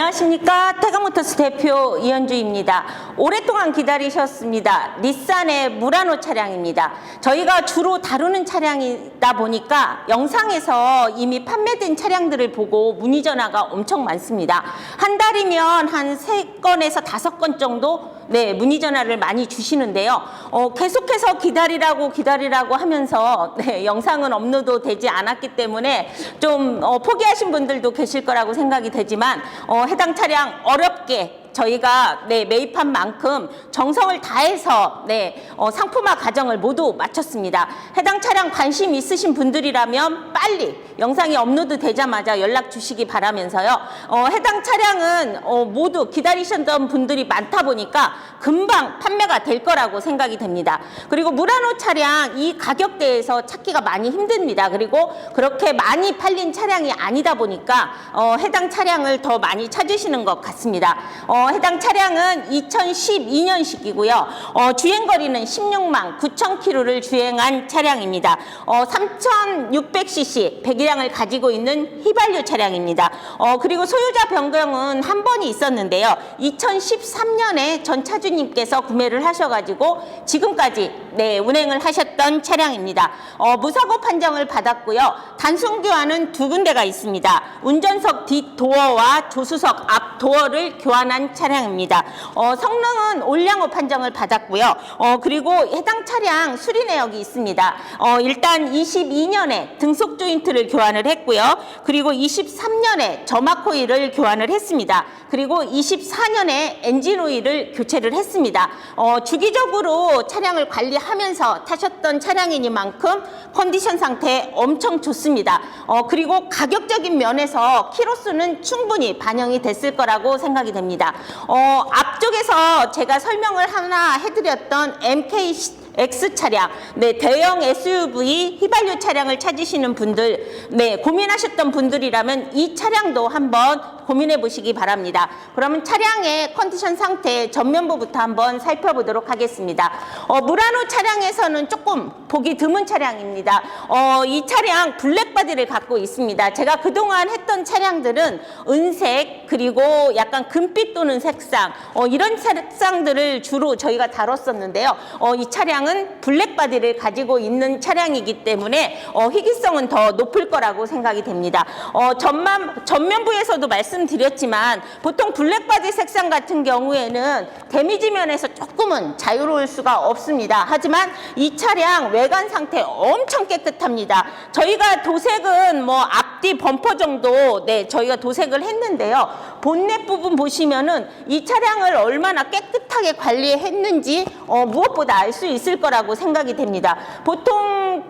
안녕하십니까 태가모터스 대표 이현주입니다. 오랫동안 기다리셨습니다. 닛산의 무라노 차량입니다. 저희가 주로 다루는 차량이다 보니까 영상에서 이미 판매된 차량들을 보고 문의 전화가 엄청 많습니다. 한 달이면 한 세 건에서 다섯 건 정도 네, 문의 전화를 많이 주시는데요. 어, 계속해서 기다리라고 기다리라고 하면서 네, 영상은 업로드 되지 않았기 때문에 좀 어, 포기하신 분들도 계실 거라고 생각이 되지만 어, 해당 차량 어렵게 저희가 네, 매입한 만큼 정성을 다해서 네, 어, 상품화 과정을 모두 마쳤습니다. 해당 차량 관심 있으신 분들이라면 빨리 영상이 업로드 되자마자 연락 주시기 바라면서요. 어, 해당 차량은 어, 모두 기다리셨던 분들이 많다 보니까 금방 판매가 될 거라고 생각이 됩니다. 그리고 무라노 차량 이 가격대에서 찾기가 많이 힘듭니다. 그리고 그렇게 많이 팔린 차량이 아니다 보니까 어, 해당 차량을 더 많이 찾으시는 것 같습니다. 어, 해당 차량은 2012년식이고요. 어, 주행거리는 16만 9천 킬로를 주행한 차량입니다. 어, 3,600cc 배기량을 가지고 있는 휘발유 차량입니다. 어, 그리고 소유자 변경은 한 번이 있었는데요. 2013년에 전 차주님께서 구매를 하셔가지고 지금까지 네, 운행을 하셨던 차량입니다. 어, 무사고 판정을 받았고요. 단순 교환은 두 군데가 있습니다. 운전석 뒷 도어와 조수석 앞 도어를 교환한 차량입니다. 어, 성능은 올량호 판정을 받았고요. 어, 그리고 해당 차량 수리 내역이 있습니다. 어, 일단 22년에 등속 조인트를 교환을 했고요. 그리고 23년에 점막 코일을 교환을 했습니다. 그리고 24년에 엔진 오일을 교체를 했습니다. 어, 주기적으로 차량을 관리하면서 타셨던 차량이니만큼 컨디션 상태 엄청 좋습니다. 어, 그리고 가격적인 면에서 키로수는 충분히 반영이 됐을 거라고 생각이 됩니다. 어, 앞 쪽에서 제가 설명을 하나 해드렸던 MK X 차량, 네, 대형 SUV 휘발유 차량을 찾으시는 분들, 네, 고민하셨던 분들이라면 이 차량도 한번 고민해 보시기 바랍니다. 그러면 차량의 컨디션 상태 전면부부터 한번 살펴보도록 하겠습니다. 어, 무라노 차량에서는 조금 보기 드문 차량입니다. 어, 이 차량 블랙바디를 갖고 있습니다. 제가 그동안 했던 차량들은 은색 그리고 약간 금빛 또는 색상 어, 이런 색상들을 주로 저희가 다뤘었는데요. 어, 이 차량은 블랙바디를 가지고 있는 차량이기 때문에 어, 희귀성은 더 높을 거라고 생각이 됩니다. 어, 전만, 전면부에서도 말씀드렸지만 보통 블랙바디 색상 같은 경우에는 데미지 면에서 조금은 자유로울 수가 없습니다. 하지만 이 차량 외관 상태 엄청 깨끗합니다. 저희가 도색은 뭐 앞뒤 범퍼 정도 네 저희가 도색을 했는데요. 본넷 부분 보시면은 이 차량을 얼마나 깨끗하게 관리했는지 어, 무엇보다 알 수 있을 거라고 생각이 됩니다. 보통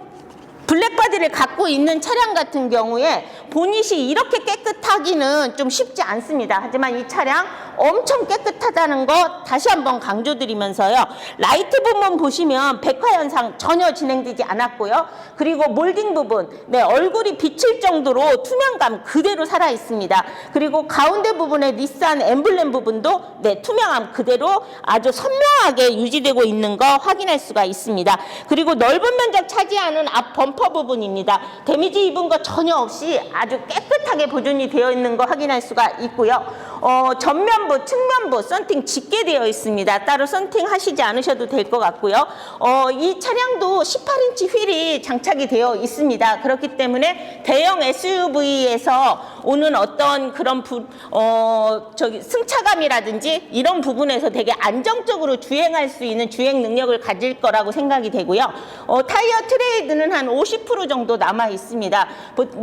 블랙바디를 갖고 있는 차량 같은 경우에 보닛이 이렇게 깨끗하기는 좀 쉽지 않습니다. 하지만 이 차량 엄청 깨끗하다는 거 다시 한번 강조드리면서요. 라이트 부분 보시면 백화 현상 전혀 진행되지 않았고요. 그리고 몰딩 부분, 네, 얼굴이 비칠 정도로 투명감 그대로 살아 있습니다. 그리고 가운데 부분의 닛산 엠블렘 부분도 네, 투명함 그대로 아주 선명하게 유지되고 있는 거 확인할 수가 있습니다. 그리고 넓은 면적 차지하는 앞 범퍼 부분입니다. 데미지 입은 거 전혀 없이 아주 깨끗하게 보존이 되어 있는 거 확인할 수가 있고요. 어, 전면부, 측면부 썬팅 짙게 되어 있습니다. 따로 썬팅 하시지 않으셔도 될 것 같고요. 어, 이 차량도 18인치 휠이 장착이 되어 있습니다. 그렇기 때문에 대형 SUV에서 오는 어떤 그런 부, 어, 저기 승차감이라든지 이런 부분에서 되게 안정적으로 주행할 수 있는 주행 능력을 가질 거라고 생각이 되고요. 어, 타이어 트레이드는 한 50% 정도 남아 있습니다.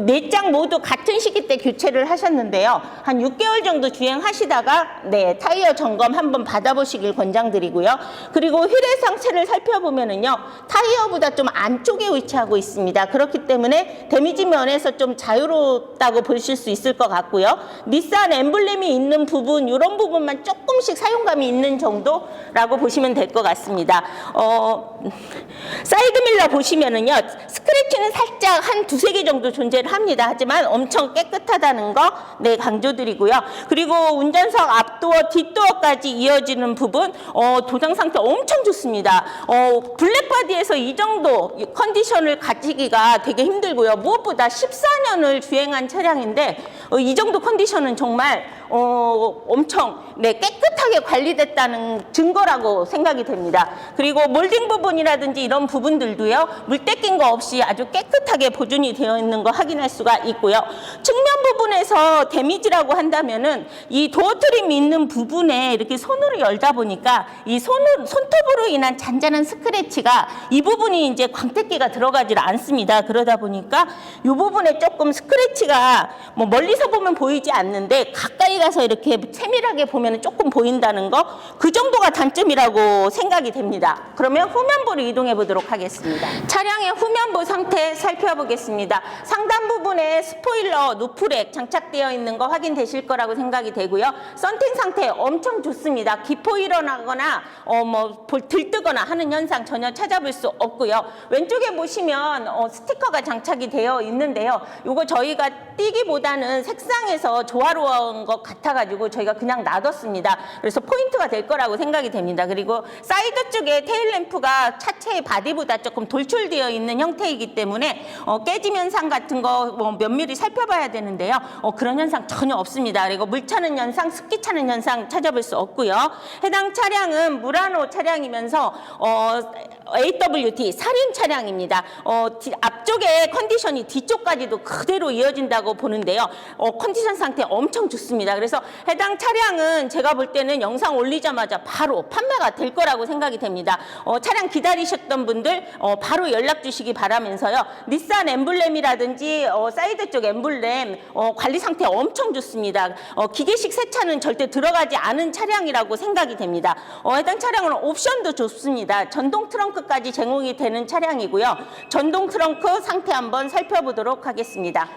네 장 모두 같은 시기 때 교체를 하셨는데요. 한 6개월 정도 주행하시다가 네 타이어 점검 한번 받아보시길 권장드리고요. 그리고 휠의 상태를 살펴보면은요 타이어보다 좀 안쪽에 위치하고 있습니다. 그렇기 때문에 데미지 면에서 좀 자유롭다고 보실 수 있을 것 같고요. 닛산 엠블렘이 있는 부분 이런 부분만 조금씩 사용감이 있는 정도라고 보시면 될 것 같습니다. 어, 사이드 밀러 보시면은요 스크 래치는 살짝 한 두세 개 정도 존재를 합니다. 하지만 엄청 깨끗하다는 거 네, 강조드리고요. 그리고 운전석 앞도어, 뒷도어까지 이어지는 부분 어, 도장 상태 엄청 좋습니다. 어, 블랙바디에서 이 정도 컨디션을 가지기가 되게 힘들고요. 무엇보다 14년을 주행한 차량인데 어, 이 정도 컨디션은 정말 어, 엄청 네, 깨끗하게 관리됐다는 증거라고 생각이 됩니다. 그리고 몰딩 부분이라든지 이런 부분들도요, 물 떼낀 거 없이 아주 깨끗하게 보존이 되어 있는 거 확인할 수가 있고요. 측면 부분에서 데미지라고 한다면은 이 도어 트림 있는 부분에 이렇게 손으로 열다 보니까 이 손을, 손톱으로 인한 잔잔한 스크래치가 이 부분이 이제 광택기가 들어가질 않습니다. 그러다 보니까 이 부분에 조금 스크래치가 뭐 멀리서 보면 보이지 않는데 가까이 가서 이렇게 세밀하게 보면 조금 보인다는 거 그 정도가 단점이라고 생각이 됩니다. 그러면 후면부로 이동해 보도록 하겠습니다. 차량의 후면부 상태 살펴보겠습니다. 상단 부분에 스포일러 누프렉 장착되어 있는 거 확인되실 거라고 생각이 되고요. 썬팅 상태 엄청 좋습니다. 기포 일어나거나 어 뭐 들뜨거나 하는 현상 전혀 찾아볼 수 없고요. 왼쪽에 보시면 어, 스티커가 장착이 되어 있는데요. 이거 저희가 띄기보다는 색상에서 조화로운 것 같아가지고 저희가 그냥 놔뒀습니다. 그래서 포인트가 될 거라고 생각이 됩니다. 그리고 사이드 쪽에 테일 램프가 차체의 바디보다 조금 돌출되어 있는 형태이기 때문에 어, 깨짐 현상 같은 거 뭐 면밀히 살펴봐야 되는데요. 어, 그런 현상 전혀 없습니다. 그리고 물 차는 현상, 습기 차는 현상 찾아볼 수 없고요. 해당 차량은 무라노 차량이면서 어, AWD 사륜 차량입니다. 어, 뒤- 앞쪽에 컨디션이 뒤쪽까지도 그대로 이어진다고 보는데요. 어, 컨디션 상태 엄청 좋습니다. 그래서 해당 차량은 제가 볼 때는 영상 올리자마자 바로 판매가 될 거라고 생각이 됩니다. 어, 차량 기다리셨던 분들 어, 바로 연락 주시기 바라면서요. 닛산 엠블렘이라든지 어, 사이드 쪽 엠블렘 어, 관리 상태 엄청 좋습니다. 어, 기계식 세차는 절대 들어가지 않은 차량이라고 생각이 됩니다. 어, 해당 차량은 옵션도 좋습니다. 전동 트렁크까지 제공이 되는 차량이고요. 전동 트렁크 상태 한번 살펴보도록 하겠습니다.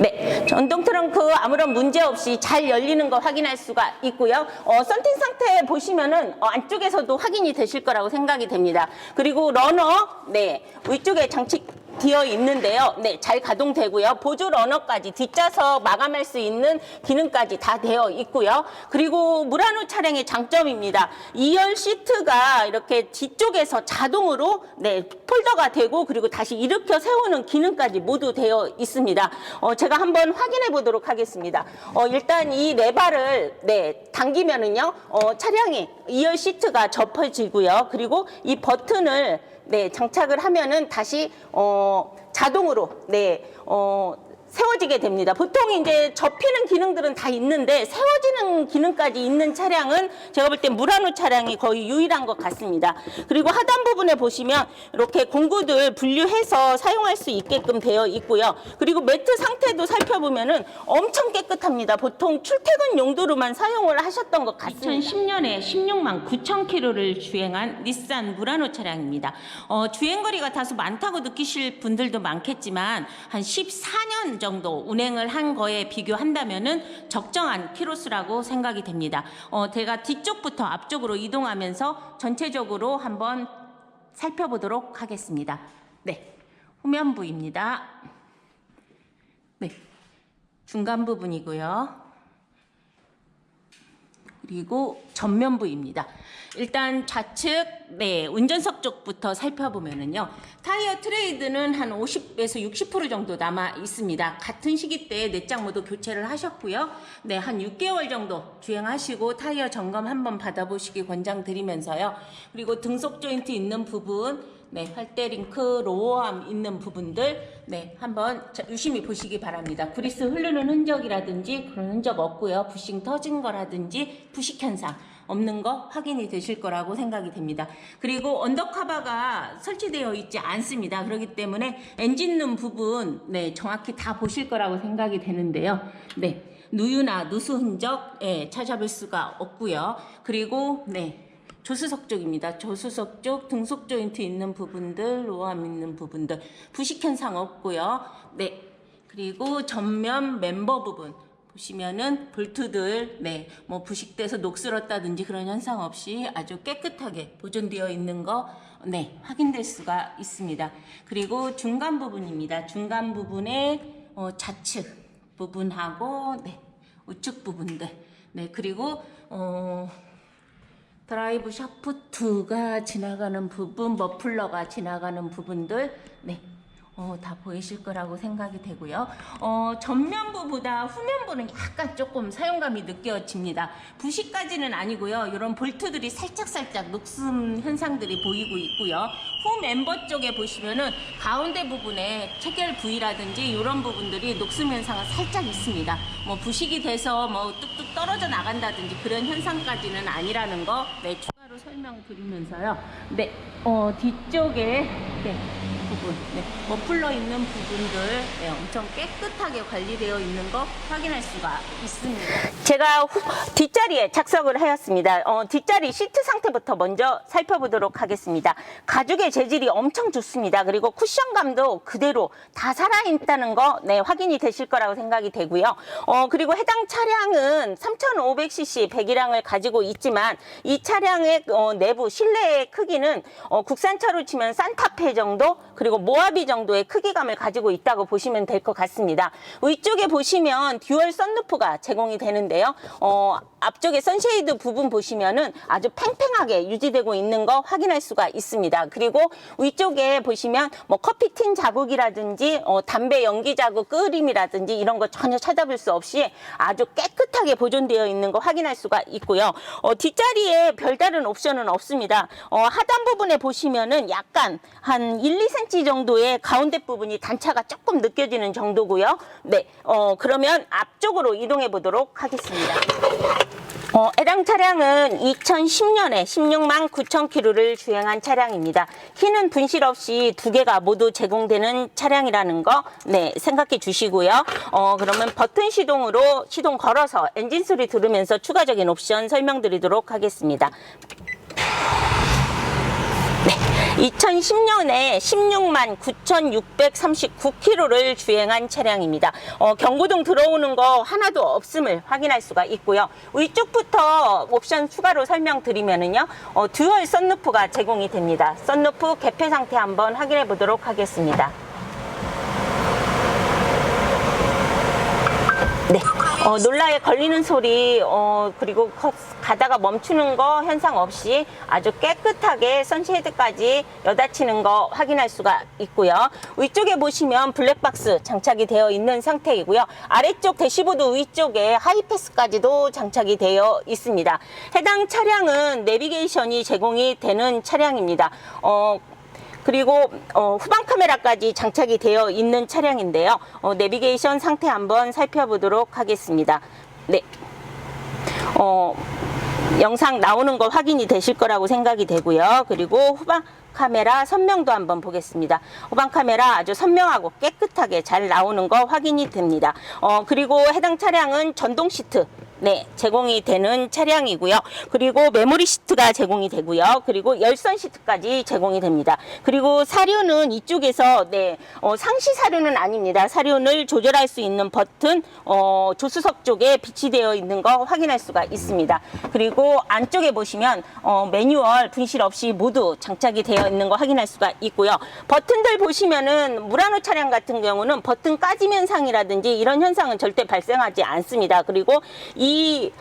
네, 전동 트렁크 아무런 문제 없이 잘 열리는 거 확인할 수가 있고요. 어, 썬팅 상태 보시면은 어, 안쪽에서도 확인이 되실 거라고 생각이 됩니다. 그리고 러너, 네, 위쪽에 장치 되어 있는데요. 네, 잘 가동되고요. 보조 러너까지 뒷좌석 마감할 수 있는 기능까지 다 되어 있고요. 그리고 무라노 차량의 장점입니다. 2열 시트가 이렇게 뒤쪽에서 자동으로 네, 폴더가 되고 그리고 다시 일으켜 세우는 기능까지 모두 되어 있습니다. 어, 제가 한번 확인해 보도록 하겠습니다. 어, 일단 이 레바를 네, 당기면은요. 어, 차량이 2열 시트가 접어지고요. 그리고 이 버튼을 네, 장착을 하면은 다시 어, 자동으로 네, 어, 세워지게 됩니다. 보통 이제 접히는 기능들은 다 있는데 세워지는 기능까지 있는 차량은 제가 볼 때 무라노 차량이 거의 유일한 것 같습니다. 그리고 하단 부분에 보시면 이렇게 공구들 분류해서 사용할 수 있게끔 되어 있고요. 그리고 매트 상태도 살펴보면은 엄청 깨끗합니다. 보통 출퇴근 용도로만 사용을 하셨던 것 같습니다. 2010년에 16만 9천 킬로를 주행한 닛산 무라노 차량입니다. 어, 주행 거리가 다소 많다고 느끼실 분들도 많겠지만 한 14년 정도 운행을 한 거에 비교한다면은 적정한 키로수라고 생각이 됩니다. 어, 제가 뒤쪽부터 앞쪽으로 이동하면서 전체적으로 한번 살펴보도록 하겠습니다. 네, 후면부입니다. 네, 중간 부분이고요. 그리고 전면부입니다. 일단 좌측 네 운전석 쪽부터 살펴보면은요 타이어 트레이드는 한 50에서 60% 정도 남아 있습니다. 같은 시기 때 내장 모두 교체를 하셨고요. 네한 6개월 정도 주행하시고 타이어 점검 한번 받아보시기 권장드리면서요. 그리고 등속 조인트 있는 부분 네, 활대 링크, 로어암 있는 부분들, 네, 한번 자- 유심히 보시기 바랍니다. 그리스 흐르는 흔적이라든지 그런 흔적 없고요. 부싱 터진 거라든지 부식 현상 없는 거 확인이 되실 거라고 생각이 됩니다. 그리고 언더카바가 설치되어 있지 않습니다. 그렇기 때문에 엔진룸 부분, 네, 정확히 다 보실 거라고 생각이 되는데요. 네. 누유나 누수 흔적 예, 찾아볼 수가 없고요. 그리고 네 조수석 쪽입니다. 조수석 쪽 등속 조인트 있는 부분들, 로암 있는 부분들 부식 현상 없고요. 네. 그리고 전면 멤버 부분 보시면은 볼트들 네, 뭐 부식돼서 녹슬었다든지 그런 현상 없이 아주 깨끗하게 보존되어 있는 거 네, 확인될 수가 있습니다. 그리고 중간 부분입니다. 중간 부분에 어, 좌측 부분하고 네, 우측 부분들 네, 그리고 어 드라이브 샤프트가 지나가는 부분, 머플러가 지나가는 부분들, 네. 어, 다 보이실 거라고 생각이 되고요. 어, 전면부보다 후면부는 약간 조금 사용감이 느껴집니다. 부식까지는 아니고요. 이런 볼트들이 살짝살짝 녹슨 현상들이 보이고 있고요. 후 멤버 쪽에 보시면은 가운데 부분에 체결 부위라든지 이런 부분들이 녹슨 현상은 살짝 있습니다. 뭐 부식이 돼서 뭐 뚝뚝 떨어져 나간다든지 그런 현상까지는 아니라는 거 네, 추가로 설명드리면서요. 네, 어, 뒤쪽에 네, 부분, 네, 머플러 있는 부분들 네, 엄청 깨끗하게 관리되어 있는 거 확인할 수가 있습니다. 제가 후- 뒷자리에 착석을 하였습니다. 어, 뒷자리 시트 상태부터 먼저 살펴보도록 하겠습니다. 가죽의 재질이 엄청 좋습니다. 그리고 쿠션감도 그대로 다 살아있다는 거 네, 확인이 되실 거라고 생각이 되고요. 어, 그리고 해당 차량은 3,500cc 배기량을 가지고 있지만 이 차량의 어, 내부 실내의 크기는 어, 국산차로 치면 산타페 정도 그리고 모하비 정도의 크기감을 가지고 있다고 보시면 될 것 같습니다. 위쪽에 보시면 듀얼 썬루프가 제공이 되는데요. 어, 앞쪽에 선쉐이드 부분 보시면은 아주 팽팽하게 유지되고 있는 거 확인할 수가 있습니다. 그리고 위쪽에 보시면 뭐 커피 틴 자국이라든지 어, 담배 연기 자국 끄림이라든지 이런 거 전혀 찾아볼 수 없이 아주 깨끗하게 보존되어 있는 거 확인할 수가 있고요. 어, 뒷자리에 별다른 옵션은 없습니다. 어, 하단 부분에 보시면은 약간 한 1, 2cm 정도의 가운데 부분이 단차가 조금 느껴지는 정도고요. 네, 어, 그러면 앞쪽으로 이동해 보도록 하겠습니다. 어, 해당 차량은 2010년에 16만 9천 킬로를 주행한 차량입니다. 키는 분실 없이 두 개가 모두 제공되는 차량이라는 거, 네, 생각해 주시고요. 어, 그러면 버튼 시동으로 시동 걸어서 엔진 소리 들으면서 추가적인 옵션 설명드리도록 하겠습니다. 2010년에 16만 9,639km를 주행한 차량입니다. 어, 경고등 들어오는 거 하나도 없음을 확인할 수가 있고요. 위쪽부터 옵션 추가로 설명드리면은요, 어, 듀얼 썬루프가 제공이 됩니다. 썬루프 개폐 상태 한번 확인해 보도록 하겠습니다. 네. 어, 놀라에 걸리는 소리, 어, 그리고 컷- 가다가 멈추는 거 현상 없이 아주 깨끗하게 선쉐이드까지 여닫히는 거 확인할 수가 있고요. 위쪽에 보시면 블랙박스 장착이 되어 있는 상태이고요. 아래쪽 대시보드 위쪽에 하이패스까지도 장착이 되어 있습니다. 해당 차량은 내비게이션이 제공이 되는 차량입니다. 어, 그리고 어, 후방 카메라까지 장착이 되어 있는 차량인데요. 어, 내비게이션 상태 한번 살펴보도록 하겠습니다. 네. 어, 영상 나오는 거 확인이 되실 거라고 생각이 되고요. 그리고 후방 카메라 선명도 한번 보겠습니다. 후방 카메라 아주 선명하고 깨끗하게 잘 나오는 거 확인이 됩니다. 어, 그리고 해당 차량은 전동 시트 네, 제공이 되는 차량이고요. 그리고 메모리 시트가 제공이 되고요. 그리고 열선 시트까지 제공이 됩니다. 그리고 사료는 이쪽에서 네, 어, 상시 사료는 아닙니다. 사료를 조절할 수 있는 버튼 어, 조수석 쪽에 비치되어 있는 거 확인할 수가 있습니다. 그리고 안쪽에 보시면 어, 매뉴얼 분실 없이 모두 장착이 되어 있는 거 확인할 수가 있고요. 버튼들 보시면은 무라노 차량 같은 경우는 버튼 까짐 현상이라든지 이런 현상은 절대 발생하지 않습니다. 그리고 이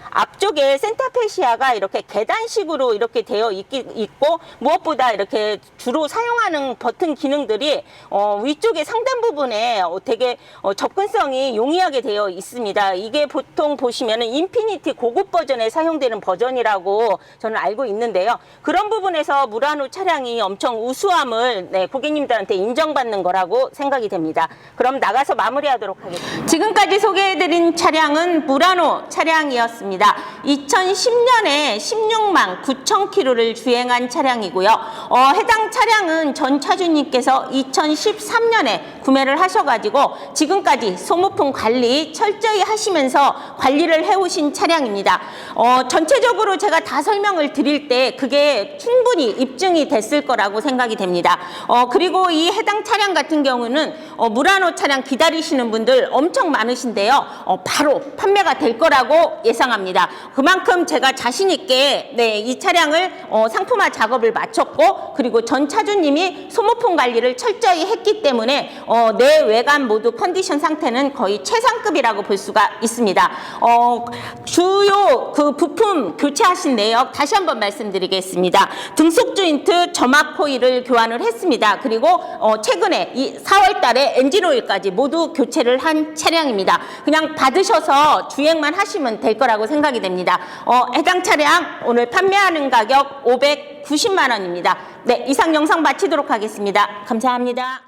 앞쪽에 센터페시아가 이렇게 계단식으로 이렇게 되어 있기, 있고 무엇보다 이렇게 주로 사용하는 버튼 기능들이 어, 위쪽에 상단 부분에 어, 되게 어, 접근성이 용이하게 되어 있습니다. 이게 보통 보시면은 인피니티 고급 버전에 사용되는 버전이라고 저는 알고 있는데요. 그런 부분에서 무라노 차량이 엄청 우수함을 네, 고객님들한테 인정받는 거라고 생각이 됩니다. 그럼 나가서 마무리하도록 하겠습니다. 지금까지 소개해드린 차량은 무라노 차량이었습니다. 2010년에 16만 9천 킬로를 주행한 차량이고요. 어, 해당 차량은 전 차주님께서 2013년에 구매를 하셔가지고 지금까지 소모품 관리 철저히 하시면서 관리를 해오신 차량입니다. 어, 전체적으로 제가 다 설명을 드릴 때 그게 충분히 입증이 됐을 거라고 생각이 됩니다. 어, 그리고 이 해당 차량 같은 경우는 어, 무라노 차량 기다리시는 분들 엄청 많으신데요. 어, 바로 판매가 될 거라고 예상합니다. 그만큼 제가 자신 있게 네, 이 차량을 어, 상품화 작업을 마쳤고 그리고 전 차주님이 소모품 관리를 철저히 했기 때문에 어, 어, 내 외관 모두 컨디션 상태는 거의 최상급이라고 볼 수가 있습니다. 어, 주요 그 부품 교체하신 내역 다시 한번 말씀드리겠습니다. 등속 조인트 점막 코일을 교환을 했습니다. 그리고 어, 최근에 이 4월 달에 엔진 오일까지 모두 교체를 한 차량입니다. 그냥 받으셔서 주행만 하시면 될 거라고 생각이 됩니다. 어, 해당 차량 오늘 판매하는 가격 590만 원입니다. 네, 이상 영상 마치도록 하겠습니다. 감사합니다.